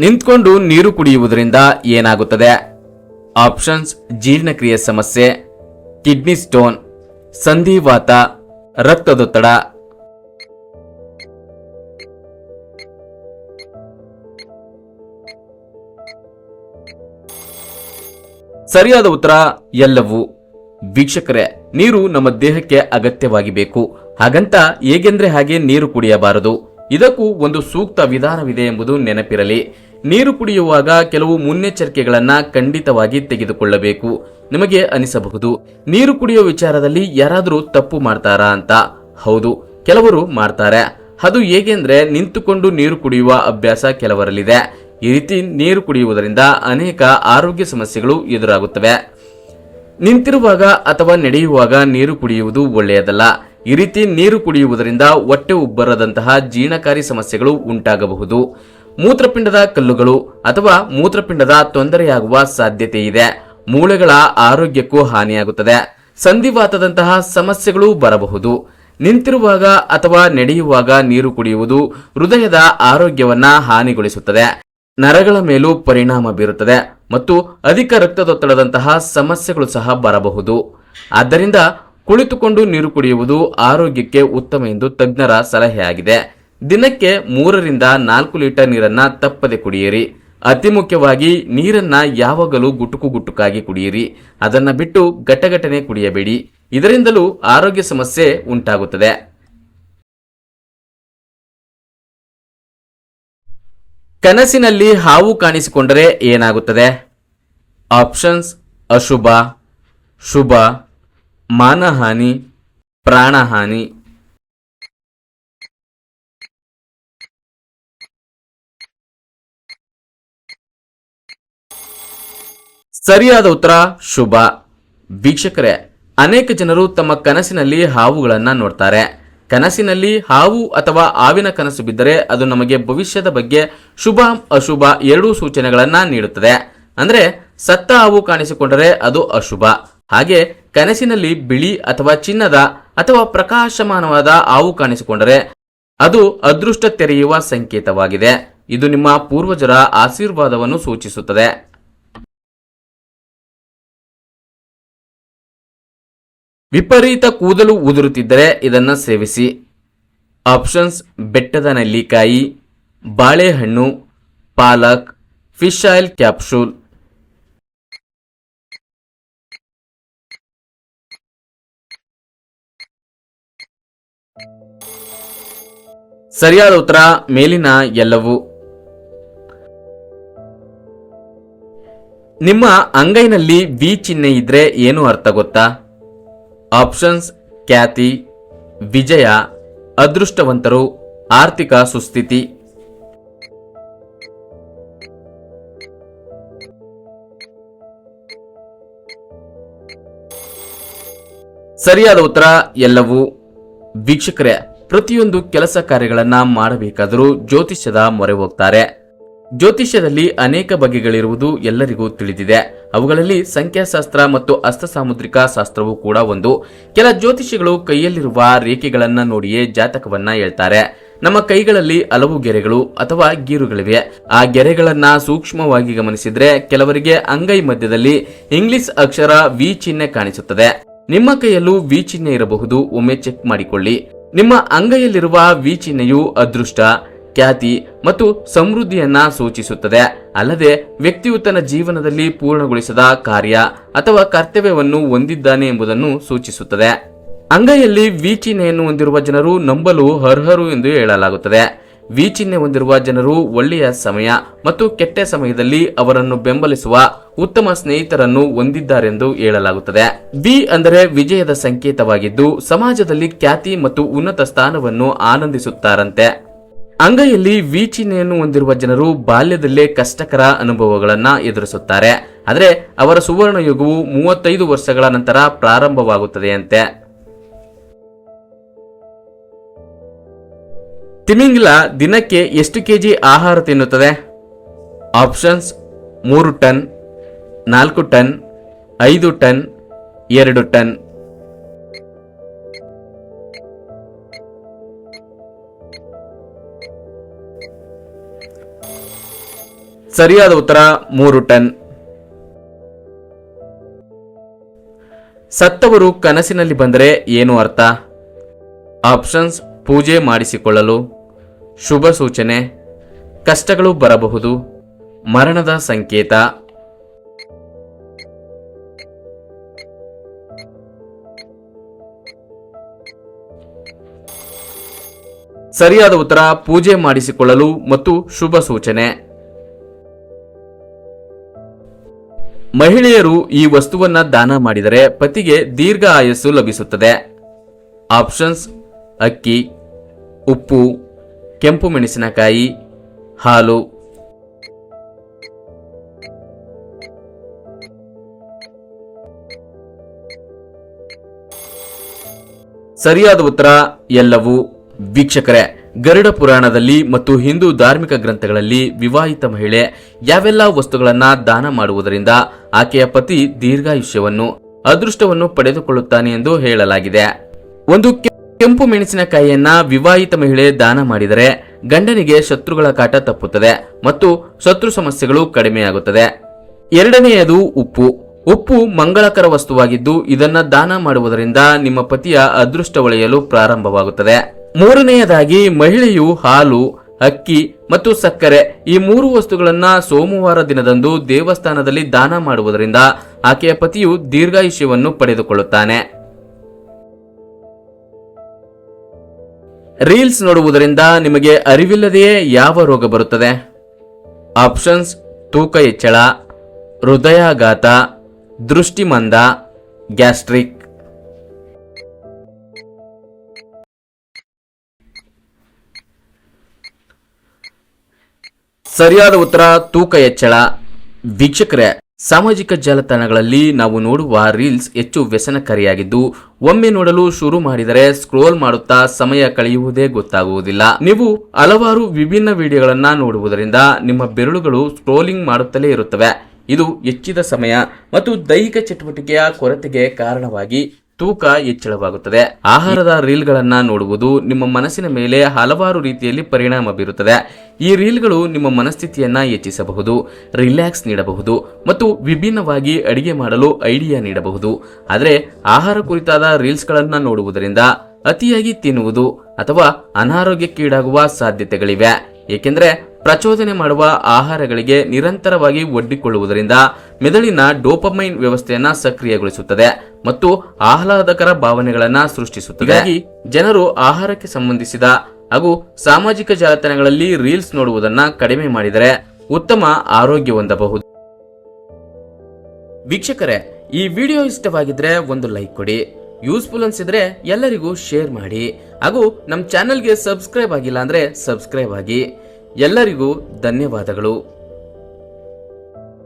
ನಿಂತ್ಕೊಂಡು ನೀರು ಕುಡಿಯುವುದರಿಂದ ಏನಾಗುತ್ತದೆ? ಆಪ್ಷನ್ಸ್, ಜೀರ್ಣಕ್ರಿಯೆ ಸಮಸ್ಯೆ, ಕಿಡ್ನಿ ಸ್ಟೋನ್, ಸಂಧಿವಾತ, ರಕ್ತದೊತ್ತಡ. ಸರಿಯಾದ ಉತ್ತರ, ಎಲ್ಲವೂ. ವೀಕ್ಷಕರೇ, ನೀರು ನಮ್ಮ ದೇಹಕ್ಕೆ ಅಗತ್ಯವಾಗಿ ಬೇಕು ಹಾಗಂತ ಹೇಗೆಂದ್ರೆ ಹಾಗೆ ನೀರು ಕುಡಿಯಬಾರದು. ಇದಕ್ಕೂ ಒಂದು ಸೂಕ್ತ ವಿಧಾನವಿದೆ ಎಂಬುದು ನೆನಪಿರಲಿ. ನೀರು ಕುಡಿಯುವಾಗ ಕೆಲವು ಮುನ್ನೆಚ್ಚರಿಕೆಗಳನ್ನ ಖಂಡಿತವಾಗಿ ತೆಗೆದುಕೊಳ್ಳಬೇಕು. ನಿಮಗೆ ಅನಿಸಬಹುದು, ನೀರು ಕುಡಿಯುವ ವಿಚಾರದಲ್ಲಿ ಯಾರಾದರೂ ತಪ್ಪು ಮಾಡ್ತಾರಾ ಅಂತ. ಹೌದು, ಕೆಲವರು ಮಾಡ್ತಾರೆ. ಅದು ಹೇಗೆಂದ್ರೆ ನಿಂತುಕೊಂಡು ನೀರು ಕುಡಿಯುವ ಅಭ್ಯಾಸ ಕೆಲವರಲ್ಲಿದೆ. ಈ ರೀತಿ ನೀರು ಕುಡಿಯುವುದರಿಂದ ಅನೇಕ ಆರೋಗ್ಯ ಸಮಸ್ಯೆಗಳು ಎದುರಾಗುತ್ತವೆ. ನಿಂತಿರುವಾಗ ಅಥವಾ ನಡೆಯುವಾಗ ನೀರು ಕುಡಿಯುವುದು ಒಳ್ಳೆಯದಲ್ಲ. ಈ ರೀತಿ ನೀರು ಕುಡಿಯುವುದರಿಂದ ಹೊಟ್ಟೆ ಉಬ್ಬರದಂತಹ ಜೀರ್ಣಕಾರಿ ಸಮಸ್ಯೆಗಳು ಉಂಟಾಗಬಹುದು. ಮೂತ್ರಪಿಂಡದ ಕಲ್ಲುಗಳು ಅಥವಾ ಮೂತ್ರಪಿಂಡದ ತೊಂದರೆಯಾಗುವ ಸಾಧ್ಯತೆ ಇದೆ. ಮೂಳೆಗಳ ಆರೋಗ್ಯಕ್ಕೂ ಹಾನಿಯಾಗುತ್ತದೆ. ಸಂಧಿವಾತದಂತಹ ಸಮಸ್ಯೆಗಳು ಬರಬಹುದು. ನಿಂತಿರುವಾಗ ಅಥವಾ ನಡೆಯುವಾಗ ನೀರು ಕುಡಿಯುವುದು ಹೃದಯದ ಆರೋಗ್ಯವನ್ನ ಹಾನಿಗೊಳಿಸುತ್ತದೆ. ನರಗಳ ಮೇಲೂ ಪರಿಣಾಮ ಬೀರುತ್ತದೆ ಮತ್ತು ಅಧಿಕ ರಕ್ತದೊತ್ತಡದಂತಹ ಸಮಸ್ಯೆಗಳು ಸಹ ಬರಬಹುದು. ಆದ್ದರಿಂದ ಕುಳಿತುಕೊಂಡು ನೀರು ಕುಡಿಯುವುದು ಆರೋಗ್ಯಕ್ಕೆ ಉತ್ತಮ ಎಂದು ತಜ್ಞರ ಸಲಹೆಯಾಗಿದೆ. ದಿನಕ್ಕೆ ಮೂರರಿಂದ ನಾಲ್ಕು ಲೀಟರ್ ನೀರನ್ನ ತಪ್ಪದೆ ಕುಡಿಯಿರಿ. ಅತಿ ಮುಖ್ಯವಾಗಿ ನೀರನ್ನ ಯಾವಾಗಲೂ ಗುಟುಕು ಗುಟುಕಾಗಿ ಕುಡಿಯಿರಿ. ಅದನ್ನ ಬಿಟ್ಟು ಘಟಘಟನೆ ಕುಡಿಯಬೇಡಿ. ಇದರಿಂದಲೂ ಆರೋಗ್ಯ ಸಮಸ್ಯೆ ಉಂಟಾಗುತ್ತದೆ. ಕನಸಿನಲ್ಲಿ ಹಾವು ಕಾಣಿಸಿಕೊಂಡರೆ ಏನಾಗುತ್ತದೆ? ಆಪ್ಷನ್ಸ್ ಅಶುಭ, ಶುಭ. ಮಾನಹಾನಿ, ಪ್ರಾಣಹಾನಿ. ಸರಿಯಾದ ಉತ್ತರ, ಶುಭ. ವೀಕ್ಷಕರೇ, ಅನೇಕ ಜನರು ತಮ್ಮ ಕನಸಿನಲ್ಲಿ ಹಾವುಗಳನ್ನ ನೋಡ್ತಾರೆ. ಕನಸಿನಲ್ಲಿ ಹಾವು ಅಥವಾ ಹಾವಿನ ಕನಸು ಬಿದ್ದರೆ ಅದು ನಮಗೆ ಭವಿಷ್ಯದ ಬಗ್ಗೆ ಶುಭ, ಅಶುಭ ಎರಡೂ ಸೂಚನೆಗಳನ್ನ ನೀಡುತ್ತದೆ. ಅಂದ್ರೆ ಸತ್ತ ಹಾವು ಕಾಣಿಸಿಕೊಂಡರೆ ಅದು ಅಶುಭ. ಹಾಗೆ ಕನಸಿನಲ್ಲಿ ಬಿಳಿ ಅಥವಾ ಚಿನ್ನದ ಅಥವಾ ಪ್ರಕಾಶಮಾನವಾದ ಹಾವು ಕಾಣಿಸಿಕೊಂಡರೆ ಅದು ಅದೃಷ್ಟ ತೆರೆಯುವ ಸಂಕೇತವಾಗಿದೆ. ಇದು ನಿಮ್ಮ ಪೂರ್ವಜರ ಆಶೀರ್ವಾದವನ್ನು ಸೂಚಿಸುತ್ತದೆ. ವಿಪರೀತ ಕೂದಲು ಉದುರುತ್ತಿದ್ದರೆ ಇದನ್ನು ಸೇವಿಸಿ. ಆಪ್ಷನ್ಸ್, ಬೆಟ್ಟದ ನೆಲ್ಲಿಕಾಯಿ, ಬಾಳೆಹಣ್ಣು, ಪಾಲಕ್, ಫಿಶ್ ಆಯಿಲ್ ಕ್ಯಾಪ್ಸೂಲ್. ಸರಿಯಾದ ಉತ್ತರ, ಮೇಲಿನ ಎಲ್ಲವೂ. ನಿಮ್ಮ ಅಂಗೈನಲ್ಲಿ ವಿ ಚಿಹ್ನೆ ಇದ್ರೆ ಏನು ಅರ್ಥ ಗೊತ್ತಾ? ಆಪ್ಷನ್ಸ್, ಖ್ಯಾತಿ, ವಿಜಯ, ಅದೃಷ್ಟವಂತರು, ಆರ್ಥಿಕ ಸುಸ್ಥಿತಿ. ಸರಿಯಾದ ಉತ್ತರ, ಎಲ್ಲವೂ. ವೀಕ್ಷಕರೇ, ಪ್ರತಿಯೊಂದು ಕೆಲಸ ಕಾರ್ಯಗಳನ್ನ ಮಾಡಬೇಕಾದರೂ ಜ್ಯೋತಿಷ್ಯದ ಮೊರೆ ಹೋಗ್ತಾರೆ. ಜ್ಯೋತಿಷ್ಯದಲ್ಲಿ ಅನೇಕ ಬಗೆಗಳಿರುವುದು ಎಲ್ಲರಿಗೂ ತಿಳಿದಿದೆ. ಅವುಗಳಲ್ಲಿ ಸಂಖ್ಯಾಶಾಸ್ತ್ರ ಮತ್ತು ಹಸ್ತಸಾಮುದ್ರಿಕ ಶಾಸ್ತ್ರವೂ ಕೂಡ ಒಂದು. ಕೆಲ ಜ್ಯೋತಿಷಿಗಳು ಕೈಯಲ್ಲಿರುವ ರೇಖೆಗಳನ್ನ ನೋಡಿಯೇ ಜಾತಕವನ್ನ ಹೇಳ್ತಾರೆ. ನಮ್ಮ ಕೈಗಳಲ್ಲಿ ಹಲವು ಗೆರೆಗಳು ಅಥವಾ ಗೀರುಗಳಿವೆ. ಆ ಗೆರೆಗಳನ್ನ ಸೂಕ್ಷ್ಮವಾಗಿ ಗಮನಿಸಿದ್ರೆ ಕೆಲವರಿಗೆ ಅಂಗೈ ಮಧ್ಯದಲ್ಲಿ ಇಂಗ್ಲಿಷ್ ಅಕ್ಷರ ವಿ ಚಿಹ್ನೆ ಕಾಣಿಸುತ್ತದೆ. ನಿಮ್ಮ ಕೈಯಲ್ಲೂ ವೀಚಿಹ್ನೆ ಇರಬಹುದು, ಒಮ್ಮೆ ಚೆಕ್ ಮಾಡಿಕೊಳ್ಳಿ. ನಿಮ್ಮ ಅಂಗೈಯಲ್ಲಿರುವ ವಿ ಚಿಹ್ನೆಯು ಅದೃಷ್ಟ, ಖ್ಯಾತಿ ಮತ್ತು ಸಮೃದ್ಧಿಯನ್ನ ಸೂಚಿಸುತ್ತದೆ. ಅಲ್ಲದೆ, ವ್ಯಕ್ತಿಯು ತನ್ನ ಜೀವನದಲ್ಲಿ ಪೂರ್ಣಗೊಳಿಸದ ಕಾರ್ಯ ಅಥವಾ ಕರ್ತವ್ಯವನ್ನು ಹೊಂದಿದ್ದಾನೆ ಎಂಬುದನ್ನು ಸೂಚಿಸುತ್ತದೆ. ಅಂಗೈಯಲ್ಲಿ ವೀಚಿಹ್ನೆಯನ್ನು ಹೊಂದಿರುವ ಜನರು ನಂಬಲು ಅರ್ಹರು ಎಂದು ಹೇಳಲಾಗುತ್ತದೆ. ವಿ ಚಿಹ್ನೆ ಹೊಂದಿರುವ ಜನರು ಒಳ್ಳೆಯ ಸಮಯ ಮತ್ತು ಕೆಟ್ಟ ಸಮಯದಲ್ಲಿ ಅವರನ್ನು ಬೆಂಬಲಿಸುವ ಉತ್ತಮ ಸ್ನೇಹಿತರನ್ನು ಹೊಂದಿದ್ದಾರೆಂದು ಹೇಳಲಾಗುತ್ತದೆ. ವಿ ಅಂದರೆ ವಿಜಯದ ಸಂಕೇತವಾಗಿದ್ದು, ಸಮಾಜದಲ್ಲಿ ಖ್ಯಾತಿ ಮತ್ತು ಉನ್ನತ ಸ್ಥಾನವನ್ನು ಆನಂದಿಸುತ್ತಾರಂತೆ. ಅಂಗೈಯಲ್ಲಿ ವಿ ಚಿಹ್ನೆಯನ್ನು ಹೊಂದಿರುವ ಜನರು ಬಾಲ್ಯದಲ್ಲೇ ಕಷ್ಟಕರ ಅನುಭವಗಳನ್ನ ಎದುರಿಸುತ್ತಾರೆ. ಆದರೆ ಅವರ ಸುವರ್ಣ ಯುಗವು ಮೂವತ್ತೈದು ವರ್ಷಗಳ ನಂತರ ಪ್ರಾರಂಭವಾಗುತ್ತದೆಯಂತೆ. ತಿಮಿಂಗಿಲ ದಿನಕ್ಕೆ ಎಷ್ಟು ಕೆಜಿ ಆಹಾರ ತಿನ್ನುತ್ತದೆ? ಆಪ್ಷನ್ಸ್ ಮೂರು ಟನ್, ನಾಲ್ಕು ಟನ್, ಐದು ಟನ್, ಎರಡು ಟನ್. ಸರಿಯಾದ ಉತ್ತರ, ಮೂರು ಟನ್. ಸತ್ತವರು ಕನಸಿನಲ್ಲಿ ಬಂದರೆ ಏನು ಅರ್ಥ? ಆಪ್ಷನ್ಸ್ ಪೂಜೆ ಮಾಡಿಸಿಕೊಳ್ಳಲು. ಶುಭ ಸೂಚನೆ. ಕಷ್ಟಗಳು ಬರಬಹುದು. ಮರಣದ ಸಂಕೇತ. ಸರಿಯಾದ ಉತ್ತರ, ಪೂಜೆ ಮಾಡಿಸಿಕೊಳ್ಳಲು ಮತ್ತು ಶುಭ ಸೂಚನೆ. ಮಹಿಳೆಯರು ಈ ವಸ್ತುವನ್ನ ದಾನ ಮಾಡಿದರೆ ಪತಿಗೆ ದೀರ್ಘ ಆಯಸ್ಸು ಲಭಿಸುತ್ತದೆ. ಆಪ್ಷನ್ಸ್ ಅಕ್ಕಿ, ಉಪ್ಪು ಕೆಂಪು ಮೆಣಸಿನಕಾಯಿ, ಹಾಲು. ಸರಿಯಾದ ಉತ್ತರ ಎಲ್ಲವೂ ವೀಕ್ಷಕರೇ, ಗರುಡ ಪುರಾಣದಲ್ಲಿ ಮತ್ತು ಹಿಂದೂ ಧಾರ್ಮಿಕ ಗ್ರಂಥಗಳಲ್ಲಿ ವಿವಾಹಿತ ಮಹಿಳೆ ಯಾವೆಲ್ಲ ವಸ್ತುಗಳನ್ನ ದಾನ ಮಾಡುವುದರಿಂದ ಆಕೆಯ ಪತಿ ದೀರ್ಘಾಯುಷ್ಯವನ್ನು, ಅದೃಷ್ಟವನ್ನು ಪಡೆದುಕೊಳ್ಳುತ್ತಾನೆ ಎಂದು ಹೇಳಲಾಗಿದೆ. ಒಂದು ಕೆಂಪು ಮೆಣಸಿನಕಾಯಿಯನ್ನ ವಿವಾಹಿತ ಮಹಿಳೆ ದಾನ ಮಾಡಿದರೆ ಗಂಡನಿಗೆ ಶತ್ರುಗಳ ಕಾಟ ತಪ್ಪುತ್ತದೆ ಮತ್ತು ಶತ್ರು ಸಮಸ್ಯೆಗಳು ಕಡಿಮೆಯಾಗುತ್ತದೆ. ಎರಡನೆಯದು ಉಪ್ಪು. ಉಪ್ಪು ಮಂಗಳಕರ ವಸ್ತುವಾಗಿದ್ದು ಇದನ್ನ ದಾನ ಮಾಡುವುದರಿಂದ ನಿಮ್ಮ ಪತಿಯ ಅದೃಷ್ಟ ಒಳೆಯಲು ಪ್ರಾರಂಭವಾಗುತ್ತದೆ. ಮೂರನೆಯದಾಗಿ ಮಹಿಳೆಯು ಹಾಲು, ಅಕ್ಕಿ ಮತ್ತು ಸಕ್ಕರೆ ಈ ಮೂರು ವಸ್ತುಗಳನ್ನ ಸೋಮವಾರ ದಿನದಂದು ದೇವಸ್ಥಾನದಲ್ಲಿ ದಾನ ಮಾಡುವುದರಿಂದ ಆಕೆಯ ಪತಿಯು ದೀರ್ಘಾಯುಷ್ಯವನ್ನು ಪಡೆದುಕೊಳ್ಳುತ್ತಾನೆ. ರೀಲ್ಸ್ ನೋಡುವುದರಿಂದ ನಿಮಗೆ ಅರಿವಿಲ್ಲದೆಯೇ ಯಾವ ರೋಗ ಬರುತ್ತದೆ? ಆಪ್ಷನ್ಸ್ ತೂಕ ಹೆಚ್ಚಳ, ಹೃದಯಾಘಾತ, ದೃಷ್ಟಿಮಂದ, ಗ್ಯಾಸ್ಟ್ರಿಕ್. ಸರಿಯಾದ ಉತ್ತರ, ತೂಕ ಹೆಚ್ಚಳ. ವೀಕ್ಷಕರೇ ಸಾಮಾಜಿಕ ಜಾಲತಾಣಗಳಲ್ಲಿ ನಾವು ನೋಡುವ ರೀಲ್ಸ್ ಹೆಚ್ಚು ವ್ಯಸನಕಾರಿಯಾಗಿದ್ದು, ಒಮ್ಮೆ ನೋಡಲು ಶುರು ಮಾಡಿದರೆ ಸ್ಕ್ರೋಲ್ ಮಾಡುತ್ತಾ ಸಮಯ ಕಳೆಯುವುದೇ ಗೊತ್ತಾಗುವುದಿಲ್ಲ. ನೀವು ಹಲವಾರು ವಿಭಿನ್ನ ವಿಡಿಯೋಗಳನ್ನ ನೋಡುವುದರಿಂದ ನಿಮ್ಮ ಬೆರಳುಗಳು ಸ್ಕ್ರೋಲಿಂಗ್ ಮಾಡುತ್ತಲೇ ಇರುತ್ತವೆ. ಇದು ಹೆಚ್ಚಿದ ಸಮಯ ಮತ್ತು ದೈಹಿಕ ಚಟುವಟಿಕೆಯ ಕೊರತೆಗೆ ಕಾರಣವಾಗಿ ತೂಕ ಹೆಚ್ಚಳವಾಗುತ್ತದೆ. ಆಹಾರದ ರೀಲ್ಗಳನ್ನ ನೋಡುವುದು ನಿಮ್ಮ ಮನಸ್ಸಿನ ಮೇಲೆ ಹಲವಾರು ರೀತಿಯಲ್ಲಿ ಪರಿಣಾಮ ಬೀರುತ್ತದೆ. ಈ ರೀಲ್ಗಳು ನಿಮ್ಮ ಮನಸ್ಥಿತಿಯನ್ನ ಹೆಚ್ಚಿಸಬಹುದು, ರಿಲ್ಯಾಕ್ಸ್ ನೀಡಬಹುದು ಮತ್ತು ವಿಭಿನ್ನವಾಗಿ ಅಡಿಗೆ ಮಾಡಲು ಐಡಿಯಾ ನೀಡಬಹುದು. ಆದರೆ ಆಹಾರ ಕುರಿತಾದ ರೀಲ್ಸ್ಗಳನ್ನು ನೋಡುವುದರಿಂದ ಅತಿಯಾಗಿ ತಿನ್ನುವುದು ಅಥವಾ ಅನಾರೋಗ್ಯಕ್ಕೀಡಾಗುವ ಸಾಧ್ಯತೆಗಳಿವೆ. ಏಕೆಂದರೆ ಪ್ರಚೋದನೆ ಮಾಡುವ ಆಹಾರಗಳಿಗೆ ನಿರಂತರವಾಗಿ ಒಡ್ಡಿಕೊಳ್ಳುವುದರಿಂದ ಮೆದುಳಿನ ಡೋಪಮೈನ್ ವ್ಯವಸ್ಥೆಯನ್ನು ಸಕ್ರಿಯಗೊಳಿಸುತ್ತದೆ. ಮತ್ತು ಆಹ್ಲಾದಕರ ಭಾವನೆಗಳನ್ನ ಸೃಷ್ಟಿಸುತ್ತದೆ. ಜನರು ಆಹಾರಕ್ಕೆ ಸಂಬಂಧಿಸಿದ ಹಾಗೂ ಸಾಮಾಜಿಕ ಜಾಲತಾಣಗಳಲ್ಲಿ ರೀಲ್ಸ್ ನೋಡುವುದನ್ನ ಕಡಿಮೆ ಮಾಡಿದರೆ ಉತ್ತಮ ಆರೋಗ್ಯ ಹೊಂದಬಹುದು. ವೀಕ್ಷಕರೇ, ಈ ವಿಡಿಯೋ ಇಷ್ಟವಾಗಿದ್ರೆ ಒಂದು ಲೈಕ್ ಕೊಡಿ. ಯೂಸ್ಫುಲ್ ಅನ್ಸಿದ್ರೆ ಎಲ್ಲರಿಗೂ ಶೇರ್ ಮಾಡಿ. ಹಾಗೂ ನಮ್ಮ ಚಾನೆಲ್ಗೆ ಸಬ್ಸ್ಕ್ರೈಬ್ ಆಗಿಲ್ಲ ಅಂದ್ರೆ ಸಬ್ಸ್ಕ್ರೈಬ್ ಆಗಿ. ಎಲ್ಲರಿಗೂ ಧನ್ಯವಾದಗಳು.